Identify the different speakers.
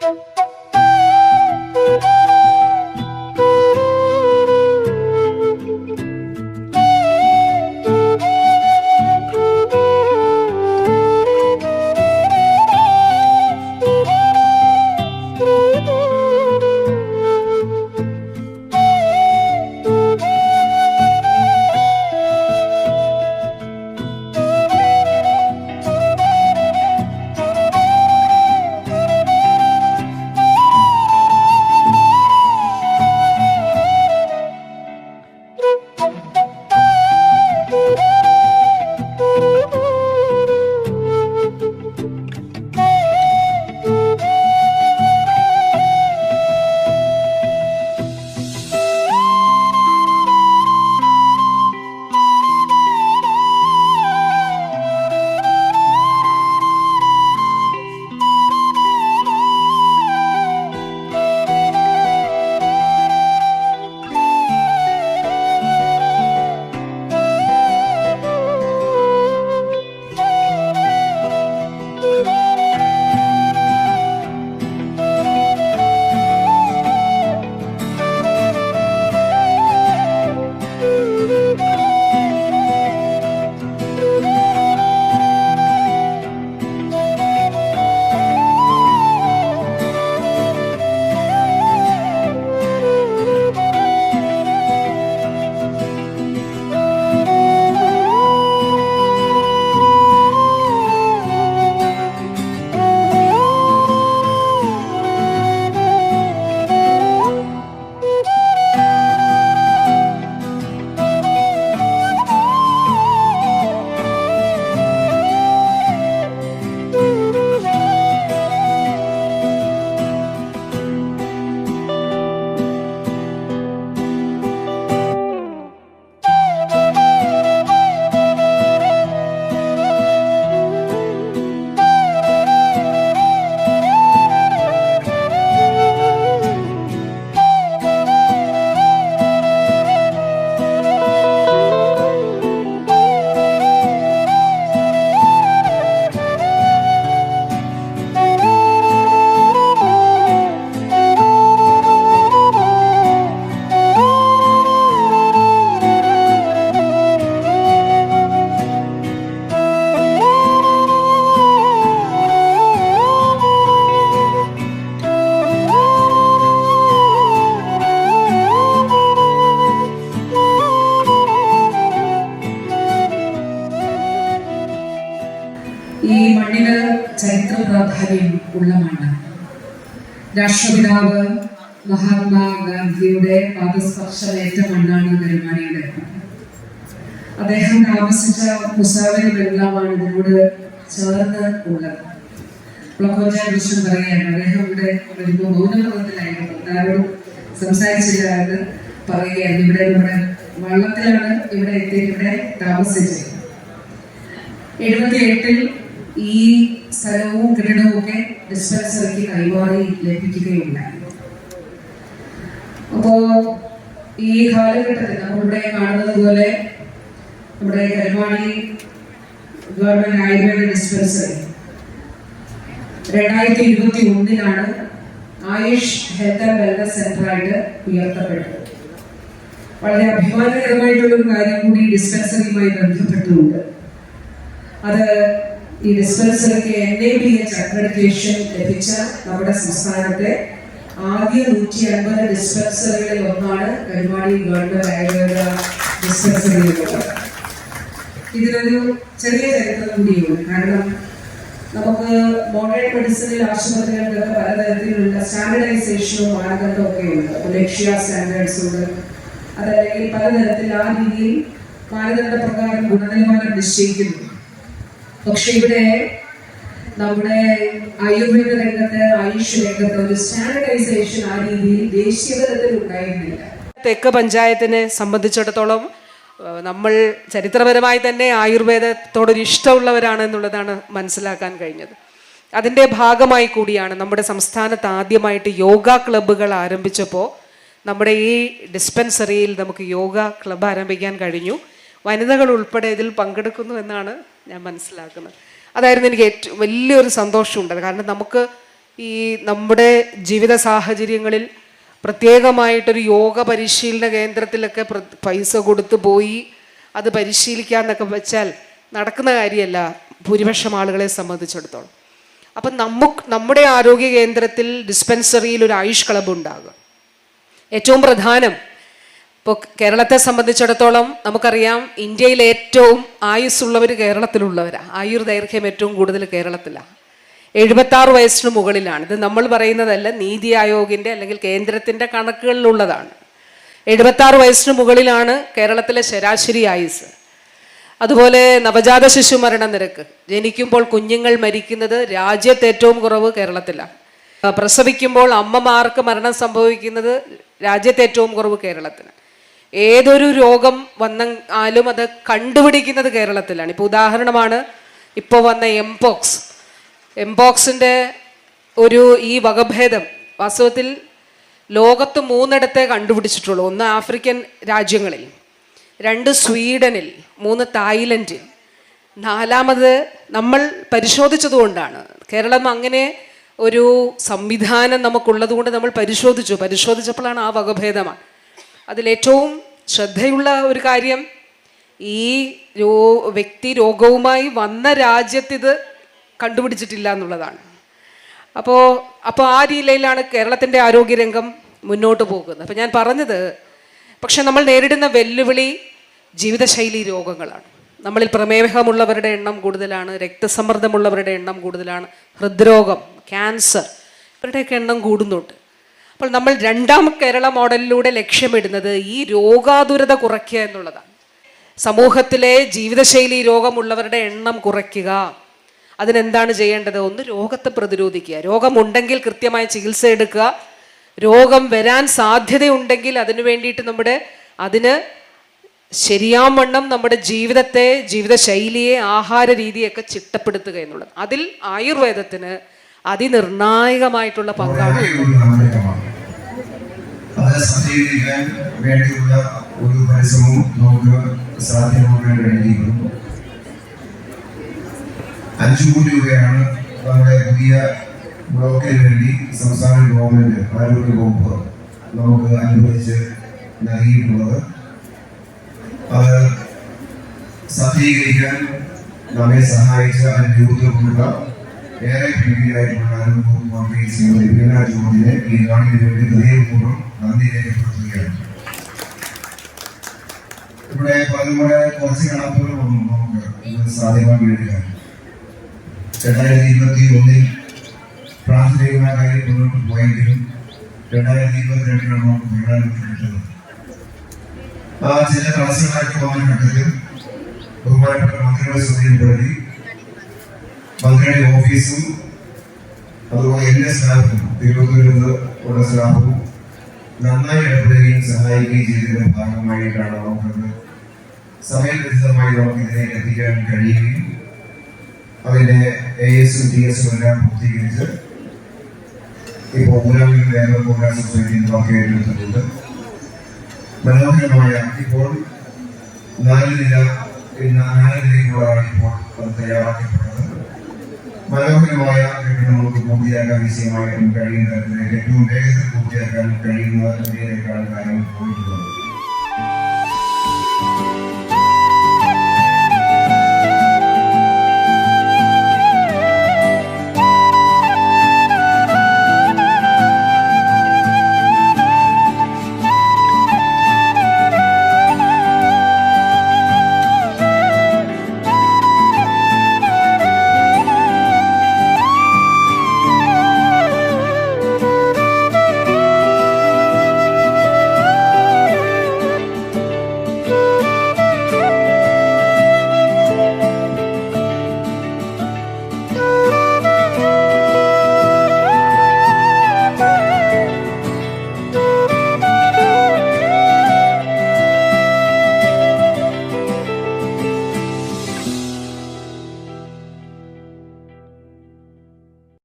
Speaker 1: Thank you. ചരിത്ര പ്രാധാന്യം ഉള്ള മണ്ണാണ് രാഷ്ട്രപിതാവ് മഹാത്മാഗാന്ധിയുടെ പാദസ്പർശമേറ്റ മണ്ണാണ് കരുമാണിയുടെ അദ്ദേഹം താമസിച്ച മുസാവരി ബംഗ്ലാവാണ് ഇതിനോട് ചേർന്ന് ഉള്ളത്. പ്ലക്കോജ വിഷ്ണു പറയുകയാണ് അദ്ദേഹം ഇവിടെ വരുമ്പോൾ മൗനവ്രതത്തിലായിരുന്നു. എല്ലാവരോടും സംസാരിച്ചില്ല പറയുകയാണ്. ഇവിടെ നമ്മുടെ വള്ളത്തിലാണ് ഇവിടെ എത്തി ഇവിടെ താമസിച്ചത്. എഴുപത്തി എട്ടിൽ ഈ സ്ഥലവും കെട്ടിടവും ഒക്കെ ഡിസ്പെൻസറിക്ക് കൈമാറി ലഭിക്കുകയുണ്ടായി. അപ്പോ ഈ കാലഘട്ടത്തിൽ നമ്മളിവിടെ കാണുന്നത് പോലെ നമ്മുടെ കരുമാണി ഗവൺമെന്റ് ആയുർവേദ ഡിസ്പെൻസറി രണ്ടായിരത്തി ഇരുപത്തി ഒന്നിലാണ് ആയുഷ് ഹെൽത്ത് ആൻഡ് വെൽനസ് സെന്ററായിട്ട് ഉയർത്തപ്പെട്ടത്. വളരെ അഭിമാനകരമായിട്ടുള്ള ഒരു കാര്യം കൂടി ഡിസ്പെൻസറിയുമായി ബന്ധപ്പെട്ടുകൊണ്ട് അത് ഈ ഡിസ്പെൻസറിക്ക് N A B H accreditation ലഭിച്ച നമ്മുടെ സംസ്ഥാനത്തെ ആദ്യ നൂറ്റി അൻപത് ഡിസ്പെൻസറികളിൽ ഒന്നാണ് കരുമാടി ഗവൺമെന്റ് ആയുർവേദ ഡിസ്പെൻസറിയിലുള്ളത് ഇതിനൊരു ചെറിയ ചരിത്രം കൂടിയുണ്ട്. കാരണം നമുക്ക് മോഡേൺ മെഡിസിനിൽ ആശുപത്രികൾക്കൊക്കെ പലതരത്തിലുള്ള സ്റ്റാൻഡർഡൈസേഷനും മാനദണ്ഡവും ഒക്കെ ഉണ്ട്. അപ്പോൾ ലക്ഷ്യ സ്റ്റാൻഡേർഡ്സ് ഉണ്ട്. അതല്ലെങ്കിൽ പലതരത്തിൽ ആ രീതിയിൽ മാനദണ്ഡ പ്രകാരം ഗുണനിലവാരം നിശ്ചയിക്കുന്നു. പക്ഷെ ഇവിടെ നമ്മുടെ ആയുർവേദ രംഗത്ത് ആയുഷ് രംഗത്ത് ഒരു സ്റ്റാൻഡർഡൈസേഷൻ ആ രീതിയിൽ ദേശീയ തലത്തിൽ ഉണ്ടായിരുന്നില്ല.
Speaker 2: തെക്ക് പഞ്ചായത്തിനെ സംബന്ധിച്ചിടത്തോളം നമ്മൾ ചരിത്രപരമായി തന്നെ ആയുർവേദത്തോടൊരു ഇഷ്ടമുള്ളവരാണ് എന്നുള്ളതാണ് മനസ്സിലാക്കാൻ കഴിഞ്ഞത്. അതിന്റെ ഭാഗമായി കൂടിയാണ് നമ്മുടെ സംസ്ഥാനത്ത് ആദ്യമായിട്ട് യോഗ ക്ലബ്ബുകൾ ആരംഭിച്ചപ്പോൾ നമ്മുടെ ഈ ഡിസ്പെൻസറിയിൽ നമുക്ക് യോഗ ക്ലബ്ബ് ആരംഭിക്കാൻ കഴിഞ്ഞു. വനിതകൾ ഉൾപ്പെടെ ഇതിൽ പങ്കെടുക്കുന്നു എന്നാണ് ഞാൻ മനസ്സിലാക്കുന്നത്. അതായിരുന്നു എനിക്ക് ഏറ്റവും വലിയൊരു സന്തോഷമുണ്ട് കാരണം നമുക്ക് ഈ നമ്മുടെ ജീവിത സാഹചര്യങ്ങളിൽ പ്രത്യേകമായിട്ടൊരു യോഗ പരിശീലന കേന്ദ്രത്തിലൊക്കെ പൈസ കൊടുത്ത് പോയി അത് പരിശീലിക്കാന്നൊക്കെ വെച്ചാൽ നടക്കുന്ന കാര്യമല്ല ഭൂരിപക്ഷം ആളുകളെ സംബന്ധിച്ചിടത്തോളം. അപ്പം നമുക്ക് നമ്മുടെ ആരോഗ്യ കേന്ദ്രത്തിൽ ഡിസ്പെൻസറിയിൽ ഒരു ആയുഷ് ക്ലബ് ഉണ്ടാകുക ഏറ്റവും പ്രധാനം ഇപ്പോൾ കേരളത്തെ സംബന്ധിച്ചിടത്തോളം നമുക്കറിയാം ഇന്ത്യയിൽ ഏറ്റവും ആയുസ്സുള്ളവർ കേരളത്തിലുള്ളവരാണ് ആയുർദൈർഘ്യം ഏറ്റവും കൂടുതൽ കേരളത്തിലാണ് എഴുപത്താറ് വയസ്സിന് മുകളിലാണ്. ഇത് നമ്മൾ പറയുന്നതല്ല നീതി ആയോഗിന്റെ അല്ലെങ്കിൽ കേന്ദ്രത്തിന്റെ കണക്കുകളിലുള്ളതാണ്. എഴുപത്താറ് വയസ്സിന് മുകളിലാണ് കേരളത്തിലെ ശരാശരി ആയുസ് അതുപോലെ നവജാത ശിശു മരണ നിരക്ക്. ജനിക്കുമ്പോൾ കുഞ്ഞുങ്ങൾ മരിക്കുന്നത് രാജ്യത്ത് ഏറ്റവും കുറവ് കേരളത്തിലാണ്. പ്രസവിക്കുമ്പോൾ അമ്മമാർക്ക് മരണം സംഭവിക്കുന്നത് രാജ്യത്ത് ഏറ്റവും കുറവ് കേരളത്തിന് ഏതൊരു രോഗം വന്നാലും അത് കണ്ടുപിടിക്കുന്നത് കേരളത്തിലാണ്. ഇപ്പോൾ ഉദാഹരണമാണ് ഇപ്പോൾ വന്ന എംപോക്സ് എംപോക്സിന്റെ ഒരു ഈ വകഭേദം വാസ്തവത്തിൽ ലോകത്ത് മൂന്നിടത്തെ കണ്ടുപിടിച്ചിട്ടുള്ളൂ. ഒന്ന് ആഫ്രിക്കൻ രാജ്യങ്ങളിൽ രണ്ട് സ്വീഡനിൽ മൂന്ന് തായ്ലൻഡിൽ. നാലാമത് നമ്മൾ പരിശോധിച്ചതുകൊണ്ടാണ് കേരളം അങ്ങനെ ഒരു സംവിധാനം നമുക്കുള്ളത് കൊണ്ട് നമ്മൾ പരിശോധിച്ചു. പരിശോധിച്ചപ്പോഴാണ് ആ വകഭേദമാണ്. അതിലേറ്റവും ശ്രദ്ധയുള്ള ഒരു കാര്യം ഈ രോ വ്യക്തി രോഗവുമായി വന്ന രാജ്യത്തിത് കണ്ടുപിടിച്ചിട്ടില്ല എന്നുള്ളതാണ്. അപ്പോൾ അപ്പോൾ ആ രീതിയിലാണ് കേരളത്തിന്റെ ആരോഗ്യരംഗം മുന്നോട്ട് പോകുന്നത്. അപ്പോൾ ഞാൻ പറഞ്ഞത് പക്ഷെ നമ്മൾ നേരിടുന്ന വെല്ലുവിളി ജീവിതശൈലി രോഗങ്ങളാണ്. നമ്മളിൽ പ്രമേഹമുള്ളവരുടെ എണ്ണം കൂടുതലാണ് രക്തസമ്മർദ്ദമുള്ളവരുടെ എണ്ണം കൂടുതലാണ് ഹൃദ്രോഗം ക്യാൻസർ ഇവരുടെയൊക്കെ എണ്ണം കൂടുന്നുണ്ട്. അപ്പോൾ നമ്മൾ രണ്ടാം കേരള മോഡലിലൂടെ ലക്ഷ്യമിടുന്നത് ഈ രോഗാതുരത കുറയ്ക്കുക എന്നുള്ളതാണ്. സമൂഹത്തിലെ ജീവിതശൈലി രോഗമുള്ളവരുടെ എണ്ണം കുറയ്ക്കുക. അതിനെന്താണ് ചെയ്യേണ്ടത്? ഒന്ന് രോഗത്തെ പ്രതിരോധിക്കുക. രോഗമുണ്ടെങ്കിൽ കൃത്യമായ ചികിത്സ എടുക്കുക. രോഗം വരാൻ സാധ്യതയുണ്ടെങ്കിൽ അതിനു വേണ്ടിയിട്ട് നമ്മുടെ അതിന് ശരിയാവണ്ണം നമ്മുടെ ജീവിതത്തെ ജീവിതശൈലിയെ ആഹാര രീതിയൊക്കെ ചിട്ടപ്പെടുത്തുക എന്നുള്ളത്. അതിൽ ആയുർവേദത്തിന് അതിനിർണായകമായിട്ടുള്ള പങ്കാണ്.
Speaker 3: വളരെ ഒരു നാമകമാണ് അത് സജ്ജീകരിക്കാൻ വേണ്ടിയുള്ള ഒരു പരിശ്രമവും നമുക്ക് സാധ്യമാക്കാൻ കഴിഞ്ഞിരിക്കുന്നു അഞ്ചു കോടി രൂപയാണ് നമ്മുടെ പുതിയ ബ്ലോക്കിന് വേണ്ടി സംസ്ഥാന ഗവൺമെന്റ് ആരോഗ്യ വകുപ്പ് നമുക്ക് അനുവദിച്ച് നൽകിയിട്ടുള്ളത് അത് സജ്ജീകരിക്കാൻ നമ്മെ സഹായിച്ച അതിന് രൂപത്തിലുള്ള ഏറെ പ്രീതിയായിട്ടുള്ള ആരോഗ്യ മന്ത്രി ശ്രീമതി വീണ ജോർജിനെ ഈ നാടിന് വേണ്ടി ഹൃദയപൂർവം നന്ദി രേഖപ്പെടുത്തുകയാണ്. ഇവിടെ പലരുടെ കുറച്ച് കണക്കുകളൊന്നും നമുക്ക് ഇത് സാധ്യമാക്കി എടുക്കാൻ രണ്ടായിരത്തി ഇരുപത്തി ഒന്നിൽ പ്രാഥമികമായ കാര്യം മുന്നോട്ട് പോയെങ്കിലും രണ്ടായിരത്തി ഇരുപത്തിരണ്ടിലാണ് നമുക്ക് കിട്ടുന്നത് ആ ചില തടസ്സങ്ങളൊക്കെ വന്ന ഘട്ടത്തിൽ ബഹുമാനപ്പെട്ട മന്ത്രിയുടെ ശ്രദ്ധയിൽപ്പെടുത്തി മന്ത്രിയുടെ ഓഫീസും അതുപോലെ എല്ലാ സ്റ്റാഫും തിരുവനന്തപുരത്ത് ഉള്ള സ്റ്റാഫും നന്നായി ഇടപെടുകയും സഹായിക്കുകയും ചെയ്തതിന്റെ ഭാഗമായിട്ടാണ് നമുക്കത് സമയബന്ധിതമായി നമുക്ക് ഇതിനെ എത്തിക്കാൻ കഴിയുകയും അതിന്റെ എ എസും ടി എസും എല്ലാം പൂർത്തീകരിച്ച് ഇപ്പോൾ സൊസൈറ്റി നമുക്ക് ഏറ്റെടുത്തിട്ടുണ്ട് മനോഹരമായ ഇപ്പോൾ നാല് നില നാല് നിലയിലുള്ളതാണ് ഇപ്പോൾ അത് തയ്യാറാക്കപ്പെട്ടത് മനോഹരമായ കെട്ടിടങ്ങൾക്ക് പൂർത്തിയാക്കാൻ വിഷയമായിട്ടും കഴിയുന്ന തരത്തിലേക്ക് ഏറ്റവും വേഗത്തിൽ പൂർത്തിയാക്കാൻ കഴിയുന്ന നിലയിലേക്കാണ് കാര്യങ്ങൾ പോയിട്ടുള്ളത്.